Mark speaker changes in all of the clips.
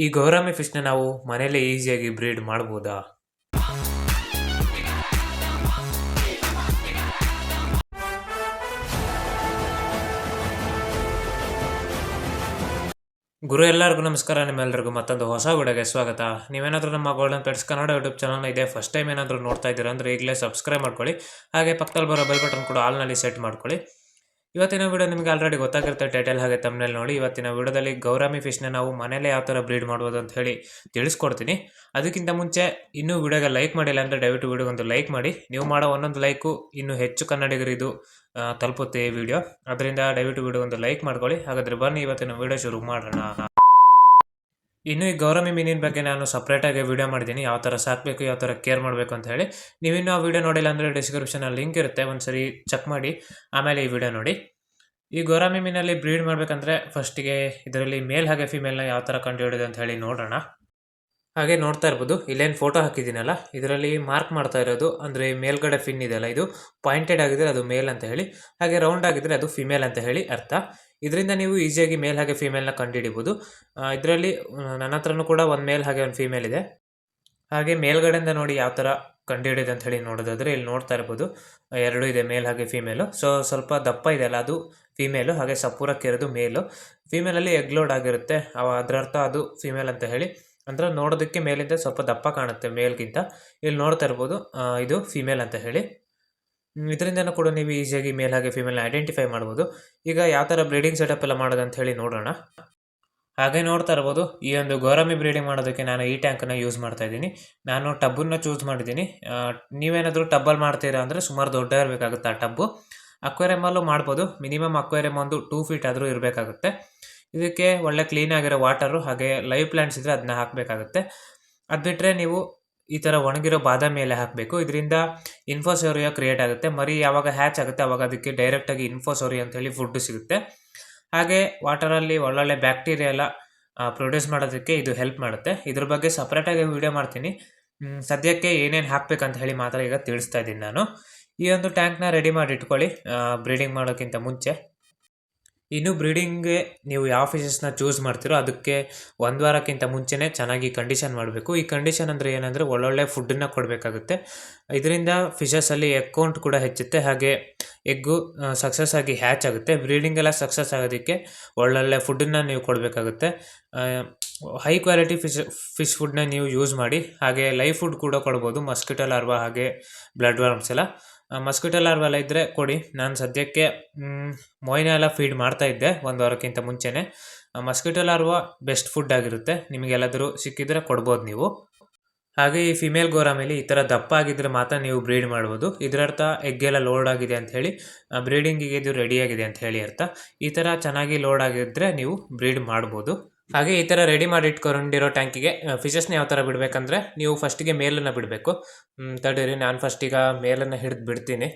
Speaker 1: ಈ ಗೌರಾಮಿ ಫಿಶ್ನ ನಾವು ಮನೇಲೆ ಈಸಿಯಾಗಿ ಬ್ರೀಡ್ ಮಾಡ್ಬೋದಾ? ಗುರು ಎಲ್ಲರಿಗೂ ನಮಸ್ಕಾರ ನಿಮ್ಮೆಲ್ಲರಿಗೂ ಮತ್ತೊಂದು ಹೊಸ ವಿಡಿಯೋಗೆ ಸ್ವಾಗತ. ನೀವೇನಾದರೂ ನಮ್ಮ Golden Pets Kannada YouTube channel ಇದೆ ಫಸ್ಟ್ ಟೈಮ್ ಏನಾದರೂ ನೋಡ್ತಾ ಇದ್ದೀರಾ ಅಂದರೆ ಈಗಲೇ ಸಬ್ಸ್ಕ್ರೈಬ್ ಮಾಡ್ಕೊಳ್ಳಿ. ಹಾಗೆ ಪಕ್ಕದಲ್ಲಿ ಬರೋ ಬೆಲ್ ಬಟನ್ ಕೂಡ ಆಲ್ನಲ್ಲಿ ಸೆಟ್ ಮಾಡ್ಕೊಳ್ಳಿ. ಇವತ್ತಿನ ವಿಡಿಯೋ ನಿಮಗೆ ಆಲ್ರೆಡಿ ಗೊತ್ತಾಗಿರುತ್ತೆ ಟೈಟಲ್ ಹಾಗೆ ತಮ್ಮನೇಲಿ ನೋಡಿ. ಇವತ್ತಿನ ವಿಡಿಯೋದಲ್ಲಿ ಗೌರಾಮಿ ಫಿಶ್ನ ನಾವು ಮನೇಲೇ ಯಾವ ಥರ ಬ್ರೀಡ್ ಮಾಡ್ಬೋದು ಅಂತ ಹೇಳಿ ತಿಳಿಸ್ಕೊಡ್ತೀನಿ. ಅದಕ್ಕಿಂತ ಮುಂಚೆ ಇನ್ನೂ ವಿಡಿಯೋಗೆ ಲೈಕ್ ಮಾಡಿಲ್ಲ ಅಂದರೆ ದಯವಿಟ್ಟು ವಿಡಿಯೋಗೊಂದು ಲೈಕ್ ಮಾಡಿ. ನೀವು ಮಾಡೋ ಒಂದೊಂದು ಲೈಕು ಇನ್ನೂ ಹೆಚ್ಚು ಕನ್ನಡಿಗರಿದು ತಲುಪುತ್ತೆ ಈ ವಿಡಿಯೋ ಅದರಿಂದ ದಯವಿಟ್ಟು ವಿಡಿಯೋ ಒಂದು ಲೈಕ್ ಮಾಡ್ಕೊಳ್ಳಿ. ಹಾಗಾದ್ರೆ ಬನ್ನಿ, ಇವತ್ತಿನ ವಿಡಿಯೋ ಶುರು ಮಾಡೋಣ. ಇನ್ನು ಈ ಗೌರಮಿ ಮೀನಿನ ಬಗ್ಗೆ ನಾನು ಸಪ್ರೇಟಾಗಿ ವಿಡಿಯೋ ಮಾಡಿದ್ದೀನಿ, ಯಾವ ಥರ ಸಾಕಬೇಕು, ಯಾವ ಥರ ಕೇರ್ ಮಾಡಬೇಕು ಅಂತ ಹೇಳಿ ನೀವಿನ್ನೂ ಆ ವೀಡಿಯೋ ನೋಡಿಲ್ಲ ಅಂದರೆ ಡಿಸ್ಕ್ರಿಪ್ಷನಲ್ಲಿ ಲಿಂಕ್ ಇರುತ್ತೆ, ಒಂದ್ಸರಿ ಚೆಕ್ ಮಾಡಿ, ಆಮೇಲೆ ಈ ವಿಡಿಯೋ ನೋಡಿ. ಈ ಗೌರಾಮಿ ಮೀನಲ್ಲಿ ಬ್ರೀಡ್ ಮಾಡಬೇಕಂದ್ರೆ ಫಸ್ಟಿಗೆ ಇದರಲ್ಲಿ ಮೇಲ್ ಹಾಗೆ ಫಿಮೇಲ್ನ ಯಾವ ಥರ ಕಂಡುಹಿಡಿಯೋದು ಅಂತ ಹೇಳಿ ನೋಡೋಣ. ಹಾಗೆ ನೋಡ್ತಾ ಇರ್ಬೋದು, ಇಲ್ಲೇನು ಫೋಟೋ ಹಾಕಿದ್ದೀನಲ್ಲ, ಇದರಲ್ಲಿ ಮಾರ್ಕ್ ಮಾಡ್ತಾ ಇರೋದು ಅಂದರೆ ಮೇಲ್ಗಡೆ ಫಿನ್ ಇದೆಯಲ್ಲ, ಇದು ಪಾಯಿಂಟೆಡ್ ಆಗಿದ್ರೆ ಅದು ಮೇಲ್ ಅಂತ ಹೇಳಿ, ಹಾಗೆ ರೌಂಡ್ ಆಗಿದ್ರೆ ಅದು ಫಿಮೇಲ್ ಅಂತ ಹೇಳಿ ಅರ್ಥ. ಇದರಿಂದ ನೀವು ಈಸಿಯಾಗಿ ಮೇಲ್ ಹಾಗೆ ಫಿಮೇಲ್ನ ಕಂಡುಹಿಡಿಬೋದು. ಇದರಲ್ಲಿ ನನ್ನ ಹತ್ರನೂ ಕೂಡ ಒಂದು ಮೇಲ್ ಹಾಗೆ ಒಂದು ಫೀಮೇಲ್ ಇದೆ. ಹಾಗೆ ಮೇಲ್ಗಡೆಯಿಂದ ನೋಡಿ ಯಾವ ಥರ ಕಂಡುಹಿಡಿಯೋದು ಅಂತ ಹೇಳಿ ನೋಡೋದಾದರೆ ಇಲ್ಲಿ ನೋಡ್ತಾ ಇರ್ಬೋದು. ಎರಡು ಇದೆ ಮೇಲ್ ಹಾಗೆ ಫೀಮೇಲು ಸೊ ಸ್ವಲ್ಪ ದಪ್ಪ ಇದೆಯಲ್ಲ ಅದು ಫೀಮೇಲು ಹಾಗೆ ಸಪೂರಕ್ಕಿರೋದು ಮೇಲು ಫೀಮೇಲಲ್ಲಿ ಎಗ್ ಲೋಡ್ ಆಗಿರುತ್ತೆ. ಅವ, ಅದರ ಅರ್ಥ ಅದು ಫೀಮೇಲ್ ಅಂತ ಹೇಳಿ. ಅಂದರೆ ನೋಡೋದಕ್ಕೆ ಮೇಲಿಂದ ಸ್ವಲ್ಪ ದಪ್ಪ ಕಾಣುತ್ತೆ ಮೇಲ್ಗಿಂತ ಇಲ್ಲಿ ನೋಡ್ತಾ ಇರ್ಬೋದು ಇದು ಫೀಮೇಲ್ ಅಂತ ಹೇಳಿ. ಇದರಿಂದನೂ ಕೂಡ ನೀವು ಈಸಿಯಾಗಿ ಮೇಲ್ ಹಾಗೆ ಫಿಮೇಲ್ನ ಐಡೆಂಟಿಫೈ ಮಾಡ್ಬೋದು. ಈಗ ಯಾವ ಥರ ಬ್ರೀಡಿಂಗ್ ಸೆಟಪ್ ಎಲ್ಲ ಮಾಡೋದು ಅಂತ ಹೇಳಿ ನೋಡೋಣ. ಹಾಗೆ ನೋಡ್ತಾ ಇರ್ಬೋದು, ಈ ಒಂದು ಗೌರಮಿ ಬ್ರೀಡಿಂಗ್ ಮಾಡೋದಕ್ಕೆ ನಾನು ಈ ಟ್ಯಾಂಕನ್ನು ಯೂಸ್ ಮಾಡ್ತಾ ಇದ್ದೀನಿ. ನಾನು ಟಬ್ಬನ್ನು ಚೂಸ್ ಮಾಡಿದ್ದೀನಿ. ನೀವೇನಾದರೂ ಟಬ್ಬಲ್ಲಿ ಮಾಡ್ತೀರಾ ಅಂದರೆ ಸುಮಾರು ದೊಡ್ಡ ಇರಬೇಕಾಗುತ್ತೆ ಆ ಟಬ್ಬು ಅಕ್ವೇರಿಯಮಲ್ಲೂ ಮಾಡ್ಬೋದು. ಮಿನಿಮಮ್ ಅಕ್ವೇರಿಯಮ್ ಒಂದು ಟೂ ಫೀಟ್ ಆದರೂ ಇರಬೇಕಾಗುತ್ತೆ. ಇದಕ್ಕೆ ಒಳ್ಳೆ ಕ್ಲೀನ್ ಆಗಿರೋ ವಾಟರು ಹಾಗೆ ಲೈವ್ ಪ್ಲ್ಯಾಂಟ್ಸ್ ಇದ್ದರೆ ಅದನ್ನ ಹಾಕಬೇಕಾಗುತ್ತೆ. ಅದು ಬಿಟ್ಟರೆ ನೀವು ಈ ಥರ ಒಣಗಿರೋ ಬಾದಾಮಿ ಎಲೆ ಹಾಕಬೇಕು. ಇದರಿಂದ ಇನ್ಫೋಸೋರಿಯಾ ಕ್ರಿಯೇಟ್ ಆಗುತ್ತೆ. ಮರಿ ಯಾವಾಗ ಹ್ಯಾಚ್ ಆಗುತ್ತೆ ಅವಾಗ ಅದಕ್ಕೆ ಡೈರೆಕ್ಟಾಗಿ ಅಂತ ಹೇಳಿ ಫುಡ್ ಸಿಗುತ್ತೆ. ಹಾಗೆ ವಾಟರಲ್ಲಿ ಒಳ್ಳೊಳ್ಳೆ ಬ್ಯಾಕ್ಟೀರಿಯಾ ಎಲ್ಲ ಪ್ರೊಡ್ಯೂಸ್ ಮಾಡೋದಕ್ಕೆ ಇದು ಹೆಲ್ಪ್ ಮಾಡುತ್ತೆ. ಇದ್ರ ಬಗ್ಗೆ ಸಪ್ರೇಟಾಗಿ ವೀಡಿಯೋ ಮಾಡ್ತೀನಿ. ಸದ್ಯಕ್ಕೆ ಏನೇನು ಅಂತ ಹೇಳಿ ಮಾತ್ರ ಈಗ ತಿಳಿಸ್ತಾ ಇದ್ದೀನಿ ನಾನು. ಈ ಒಂದು ಟ್ಯಾಂಕ್ನ ರೆಡಿ ಮಾಡಿ ಇಟ್ಕೊಳ್ಳಿ. ಬ್ರೀಡಿಂಗ್ ಮಾಡೋಕ್ಕಿಂತ ಮುಂಚೆ. ಇನ್ನು ಬ್ರೀಡಿಂಗ್ಗೆ ನೀವು ಯಾವ ಫಿಶಸ್ನ ಚೂಸ್ ಮಾಡ್ತೀರೋ ಅದಕ್ಕೆ ಒಂದು ವಾರಕ್ಕಿಂತ ಮುಂಚೆನೇ ಚೆನ್ನಾಗಿ ಕಂಡೀಷನ್ ಮಾಡಬೇಕು. ಈ ಕಂಡೀಷನ್ ಅಂದರೆ ಏನಂದರೆ ಒಳ್ಳೊಳ್ಳೆ ಫುಡ್ಡನ್ನು ಕೊಡಬೇಕಾಗುತ್ತೆ. ಇದರಿಂದ ಫಿಶಸಲ್ಲಿ ಎಗ್ ಕೌಂಟ್ ಕೂಡ ಹೆಚ್ಚುತ್ತೆ. ಹಾಗೆ ಎಗ್ಗು ಸಕ್ಸಸ್ ಆಗಿ ಹ್ಯಾಚ್ ಆಗುತ್ತೆ. ಬ್ರೀಡಿಂಗ್ ಎಲ್ಲ ಸಕ್ಸಸ್ ಆಗೋದಕ್ಕೆ ಒಳ್ಳೊಳ್ಳೆ ಫುಡ್ಡನ್ನು ನೀವು ಕೊಡಬೇಕಾಗುತ್ತೆ. ಹೈ ಕ್ವಾಲಿಟಿ ಫಿಶ್ ಫಿಶ್ ಫುಡ್ನ ನೀವು ಯೂಸ್ ಮಾಡಿ. ಹಾಗೆ ಲೈವ್ ಫುಡ್ ಕೂಡ ಕೊಡ್ಬೋದು. ಮಸ್ಕಿಟೋ ಲಾರ್ವಾ ಹಾಗೆ ಬ್ಲಡ್ ವರ್ಮ್ಸ್ ಎಲ್ಲ. ಮಸ್ಕಿಟೋ ಲಾರ್ವಾ ಎಲ್ಲ ಇದ್ದರೆ ಕೊಡಿ. ನಾನು ಸದ್ಯಕ್ಕೆ ಮೊಯ್ನ ಎಲ್ಲ ಫೀಡ್ ಮಾಡ್ತಾ ಇದ್ದೆ ಒಂದು ವಾರಕ್ಕಿಂತ ಮುಂಚೆನೇ. ಮಸ್ಕಿಟೋ ಲಾರ್ವಾ ಬೆಸ್ಟ್ ಫುಡ್ ಆಗಿರುತ್ತೆ. ನಿಮಗೆಲ್ಲಾದರೂ ಸಿಕ್ಕಿದ್ರೆ ಕೊಡ್ಬೋದು ನೀವು. ಹಾಗೆ ಈ ಫಿಮೇಲ್ ಗೋರಾಮೇಲಿ ಈ ಥರ ದಪ್ಪ ಆಗಿದ್ರೆ ಮಾತ್ರ ನೀವು ಬ್ರೀಡ್ ಮಾಡ್ಬೋದು. ಇದರರ್ಥ ಎಗ್ಗೆಲ್ಲ ಲೋಡ್ ಆಗಿದೆ ಅಂತ ಹೇಳಿ ಬ್ರೀಡಿಂಗಿಗೆ ಇದು ರೆಡಿಯಾಗಿದೆ ಅಂತ ಹೇಳಿ ಅರ್ಥ. ಈ ಥರ ಚೆನ್ನಾಗಿ ಲೋಡ್ ಆಗಿದ್ದರೆ ನೀವು ಬ್ರೀಡ್ ಮಾಡ್ಬೋದು. ಹಾಗೆ ಈ ಥರ ರೆಡಿ ಮಾಡಿ ಇಟ್ಕೊಂಡಿರೋ ಟ್ಯಾಂಕಿಗೆ ಫಿಶಸ್ನ ಯಾವ ಥರ ಬಿಡಬೇಕಂದ್ರೆ ನೀವು ಫಸ್ಟಿಗೆ ಮೇಲನ್ನು ಬಿಡಬೇಕು. ತಡೀರಿ, ನಾನು ಫಸ್ಟಿಗೆ ಮೇಲನ್ನು ಹಿಡಿದು ಬಿಡ್ತೀನಿ.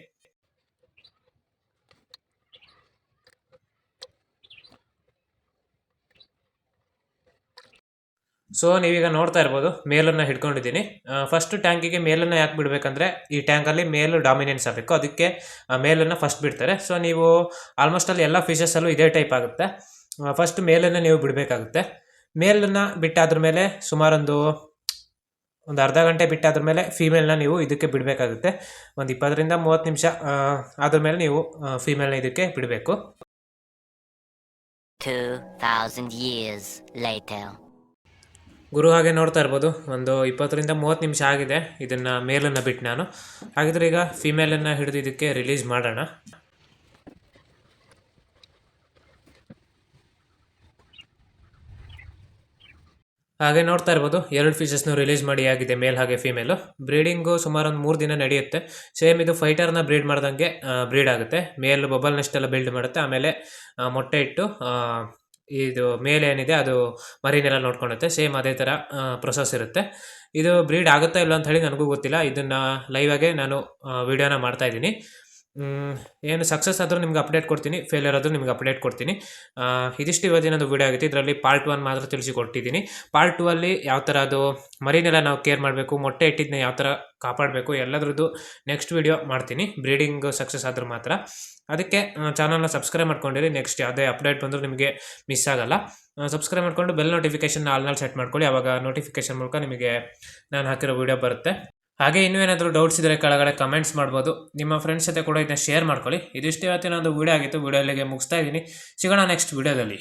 Speaker 1: ಸೊ ನೀವೀಗ ನೋಡ್ತಾ ಇರ್ಬೋದು, ಮೇಲನ್ನು ಹಿಡ್ಕೊಂಡಿದ್ದೀನಿ. ಫಸ್ಟ್ ಟ್ಯಾಂಕಿಗೆ ಮೇಲನ್ನು ಯಾಕೆ ಬಿಡಬೇಕಂದ್ರೆ, ಈ ಟ್ಯಾಂಕಲ್ಲಿ ಮೇಲು ಡಾಮಿನೆನ್ಸ್ ಆಗಬೇಕು. ಅದಕ್ಕೆ ಮೇಲನ್ನು ಫಸ್ಟ್ ಬಿಡ್ತಾರೆ. ಸೊ ನೀವು ಆಲ್ಮೋಸ್ಟ್ ಅಲ್ಲಿ ಎಲ್ಲ ಫಿಶಸ್ಸಲ್ಲೂ ಇದೇ ಟೈಪ್ ಆಗುತ್ತೆ. ಫಸ್ಟ್ ಮೇಲನ್ನು ನೀವು ಬಿಡಬೇಕಾಗುತ್ತೆ. ಮೇಲನ್ನು ಬಿಟ್ಟಾದ್ರ ಮೇಲೆ ಸುಮಾರೊಂದು ಒಂದು ಅರ್ಧ ಗಂಟೆ ಬಿಟ್ಟಾದ್ರ ಮೇಲೆ ಫೀಮೇಲ್ನ ನೀವು ಇದಕ್ಕೆ ಬಿಡಬೇಕಾಗುತ್ತೆ. ಒಂದು ಇಪ್ಪತ್ತರಿಂದ ಮೂವತ್ತು ನಿಮಿಷ ಅದ್ರ ಮೇಲೆ ನೀವು ಫೀಮೇಲ್ನ ಇದಕ್ಕೆ ಬಿಡಬೇಕು.
Speaker 2: 2,000 years later.
Speaker 1: ಗುರು ಹಾಗೆ ನೋಡ್ತಾ ಇರ್ಬೋದು. ಒಂದು ಇಪ್ಪತ್ತರಿಂದ ಮೂವತ್ತು ನಿಮಿಷ ಆಗಿದೆ ಇದನ್ನು ಮೇಲನ್ನು ಬಿಟ್ಟು ನಾನು. ಹಾಗಿದ್ರೆ ಈಗ ಫೀಮೇಲನ್ನು ಹಿಡಿದು ಇದಕ್ಕೆ ರಿಲೀಸ್ ಮಾಡೋಣ. ಹಾಗೆ ನೋಡ್ತಾ ಇರ್ಬೋದು ಎರಡು ಫೀಚರ್ಸ್ನು ರಿಲೀಸ್ ಮಾಡಿ ಆಗಿದೆ ಮೇಲ್ ಹಾಗೆ ಫೀಮೇಲು ಬ್ರೀಡಿಂಗು ಸುಮಾರು ಒಂದು ಮೂರು ದಿನ ನಡೆಯುತ್ತೆ. ಸೇಮ್ ಇದು ಫೈಟರ್ನ ಬ್ರೀಡ್ ಮಾಡ್ದಂಗೆ ಬ್ರೀಡ್ ಆಗುತ್ತೆ. ಮೇಲ್ ಬಬಲ್ ನೆಸ್ಟ್ ಎಲ್ಲ ಬಿಲ್ಡ್ ಮಾಡುತ್ತೆ. ಆಮೇಲೆ ಮೊಟ್ಟೆ ಇಟ್ಟು ಇದು ಮೇಲೆ ಏನಿದೆ ಅದು ಮರಿನೆಲ್ಲ ನೋಡ್ಕೊಳುತ್ತೆ. ಸೇಮ್ ಅದೇ ಥರ ಪ್ರೊಸೆಸ್ ಇರುತ್ತೆ. ಇದು ಬ್ರೀಡ್ ಆಗುತ್ತಾ ಇಲ್ಲ ಅಂತ ಹೇಳಿ ನನಗೂ ಗೊತ್ತಿಲ್ಲ. ಇದನ್ನು ಲೈವಾಗೆ ನಾನು ವೀಡಿಯೋನ ಮಾಡ್ತಾ ಇದ್ದೀನಿ. ಮ್, ಏನು ಸಕ್ಸಸ್ ಆದರೂ ನಿಮ್ಗೆ ಅಪ್ಡೇಟ್ ಕೊಡ್ತೀನಿ ಫೇಲಿಯರ್ ಆದರೂ ನಿಮ್ಗೆ ಅಪ್ಡೇಟ್ ಕೊಡ್ತೀನಿ. ಇದಿಷ್ಟು ಇವತ್ತಿನೊಂದು ವೀಡಿಯೋ ಆಗಿತ್ತು. ಇದರಲ್ಲಿ ಪಾರ್ಟ್ ಒನ್ ಮಾತ್ರ ತಿಳಿಸಿಕೊಟ್ಟಿದ್ದೀನಿ. ಪಾರ್ಟ್ ಟೂ ಅಲ್ಲಿ ಯಾವ ಥರ ಅದು ಮರಿನೆಲ್ಲ ನಾವು ಕೇರ್ ಮಾಡಬೇಕು, ಮೊಟ್ಟೆ ಇಟ್ಟಿದ್ದನ್ನ ಯಾವ ಥರ ಕಾಪಾಡಬೇಕು, ಎಲ್ಲದರದ್ದು ನೆಕ್ಸ್ಟ್ ವಿಡಿಯೋ ಮಾಡ್ತೀನಿ. ಬ್ರೀಡಿಂಗ್ ಸಕ್ಸಸ್ ಆದರೂ ಮಾತ್ರ. ಅದಕ್ಕೆ ಚಾನಲ್ನ ಸಬ್ಸ್ಕ್ರೈಬ್ ಮಾಡ್ಕೊಂಡಿರಿ. ನೆಕ್ಸ್ಟ್ ಯಾವುದೇ ಅಪ್ಡೇಟ್ ಬಂದರೂ ನಿಮಗೆ ಮಿಸ್ ಆಗಲ್ಲ. ಸಬ್ಸ್ಕ್ರೈಬ್ ಮಾಡ್ಕೊಂಡು ಬೆಲ್ ನೋಟಿಫಿಕೇಶನ್ ಆಲ್ನಲ್ಲಿ ಸೆಟ್ ಮಾಡ್ಕೊಳ್ಳಿ. ಆವಾಗ ನೋಟಿಫಿಕೇಶನ್ ಮೂಲಕ ನಿಮಗೆ ನಾನು ಹಾಕಿರೋ ವೀಡಿಯೋ ಬರುತ್ತೆ. ಹಾಗೆ ಇನ್ನೂ ಏನಾದರೂ ಡೌಟ್ಸ್ ಇದ್ದರೆ ಕೆಳಗಡೆ ಕಮೆಂಟ್ಸ್ ಮಾಡ್ಬೋದು. ನಿಮ್ಮ ಫ್ರೆಂಡ್ಸ್ ಜೊತೆ ಕೂಡ ಇದನ್ನ ಶೇರ್ ಮಾಡ್ಕೊಳ್ಳಿ. ಇದಿಷ್ಟು ಇವತ್ತಿನ ಒಂದು ವೀಡಿಯೋ ಆಗಿತ್ತು. ವಿಡಿಯೋ ಅಲ್ಲಿಗೆ ಮುಗಿಸ್ತಾ ಇದ್ದೀನಿ. ಸಿಗೋಣ ನೆಕ್ಸ್ಟ್ ವಿಡಿಯೋದಲ್ಲಿ